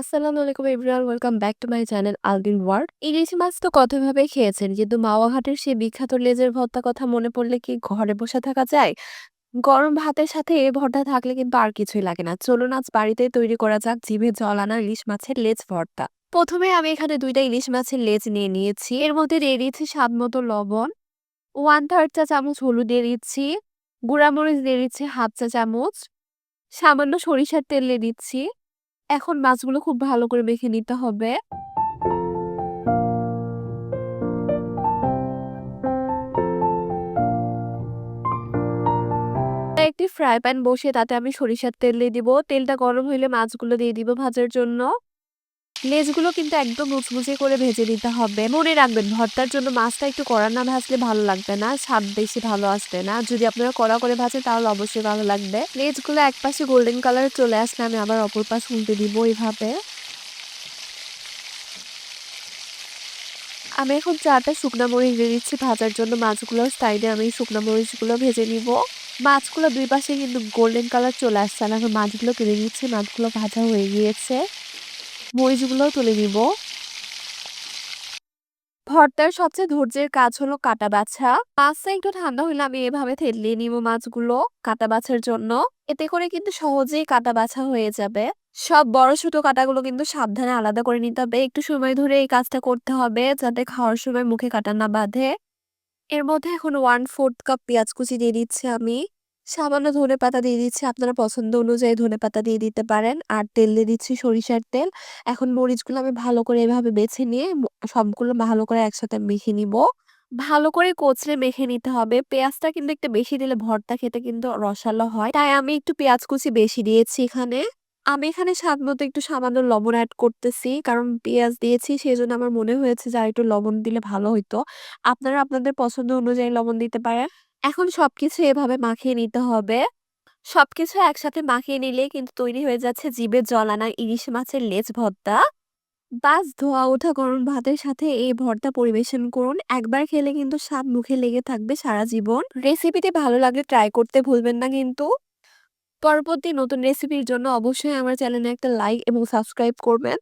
আসসালামু আলাইকুম everyone, welcome back to my channel Albin world ইলিশ মাছ তো কতভাবে খেয়েছেন? কিন্তু মাওয়া ঘাটের সেই বিখ্যাত লেজের ভর্তা কথা মনে পড়লে কি ঘরে বসে থাকা যায়? গরম ভাতের সাথে এ ভর্তা থাকলে কিন্তু আর কিছুই লাগে না। চলুন আজ বাড়িতে তৈরি করা যাক জিভে জল আনা ইলিশ মাছের লেজ ভর্তা। প্রথমে আমি এখানে দুইটা ইলিশ মাছের লেজ নিয়ে নিয়েছি। এর মধ্যে দিয়ে দিয়েছি স্বাদ মতো লবণ ওয়ান থার্ড চা চামচ হলুদ দিয়ে দিচ্ছি, গুঁড়ামরিচ দিয়ে দিচ্ছি হাফ চা চামচ, সামান্য সরিষার তেল দিয়ে দিচ্ছি। এখন মাছগুলো খুব ভালো করে মেখে নিতে হবে। একটি ফ্রাই প্যান বসে তাতে আমি সরিষার তেল দিয়ে দিব। তেলটা গরম হইলে মাছগুলো দিয়ে দিব ভাজার জন্য। লেজগুলো কিন্তু একদম মুচমুচে করে ভেজে দিতে হবে। মনে রাখবেন, ভর্তার জন্য মাছটা একটু কড়া না ভাজলে ভালো লাগবে না, স্বাদ বেশি ভালো আসবে না। যদি আপনারা কড়া করে ভাজেন তাহলে অবশ্যই ভালো লাগবে। লেজগুলো এক পাশে গোল্ডেন কালার চলে আসলে আমি আবার অপর পাশ উল্টে দিব এইভাবে। আমি এখন চারটা শুকনা মরিচ দিয়ে দিচ্ছি, ভাজার জন্য মাছগুলোর সাইডে আমি শুকনা মরিচগুলো ভেজে নিব। মাছগুলো দুই পাশে কিন্তু গোল্ডেন কালার চলে আসছে এখন মাছগুলো তুলে নিচ্ছি, মাছগুলো ভাজা হয়ে গিয়েছে। মরিচগুলোও তুলে নিব। ভর্তার সবচেয়ে ধৈর্যের কাজ হলো কাটা বাছা। মাছটা একটু ঠান্ডা হলে আমি এভাবে থেতলিয়ে নিব মাছগুলো কাটা বাছার জন্য। এতে করে কিন্তু সহজেই কাটা বাছা হয়ে যাবে। সব বড় ছোট কাটাগুলো কিন্তু সাবধানে আলাদা করে নিতে হবে। একটু সময় ধরে এই কাজটা করতে হবে যাতে খাওয়ার সময় মুখে কাটা না বাঁধে। এর মধ্যে এখন ওয়ান ফোর্থ কাপ পেঁয়াজ কুচি দিয়ে দিচ্ছি আমি। সামান্য ধনে পাতা দিয়ে দিচ্ছি। আপনারা পছন্দ অনুযায়ী ধনে পাতা দিয়ে দিতে পারেন। আর তেল দিয়ে দিচ্ছি সরিষার তেল। এখন মরিচগুলো আমি ভালো করে এভাবে বেছে নিয়ে সবগুলো ভালো করে একসাথে মেখে নিব। ভালো করে কচলে মেখে নিতে হবে। পেঁয়াজটা কিন্তু একটু বেশি দিলে ভর্তা খেতে কিন্তু রসালো হয়। তাই আমি একটু পেঁয়াজ কুচি বেশি দিয়েছি এখানে। আমি এখানে স্বাদ মতো একটু সামান্য লবণ অ্যাড করতেছি। কারণ পেঁয়াজ দিয়েছি সেই জন্য আমার মনে হয়েছে যে আর একটু লবণ দিলে ভালো হইতো। আপনারা আপনাদের পছন্দ অনুযায়ী লবণ দিতে পারেন। এখন সবকিছু এভাবে মাখিয়ে নিতে হবে। সবকিছু একসাথে মাখিয়ে নিলে কিন্তু তৈরি হয়ে যাচ্ছে জিভে জল আনা ইলিশ মাছের লেজ ভর্তা। বাস, ধোয়া, ওঠা, গরম ভাতের সাথে এই ভর্তা পরিবেশন করুন। একবার খেলে কিন্তু স্বাদ মুখে লেগে থাকবে সারা জীবন। রেসিপিটি ভালো লাগলে ট্রাই করতে ভুলবেন না কিন্তু। পরবর্তী নতুন রেসিপির জন্য অবশ্যই আমার চ্যানেলে একটা লাইক এবং সাবস্ক্রাইব করবেন।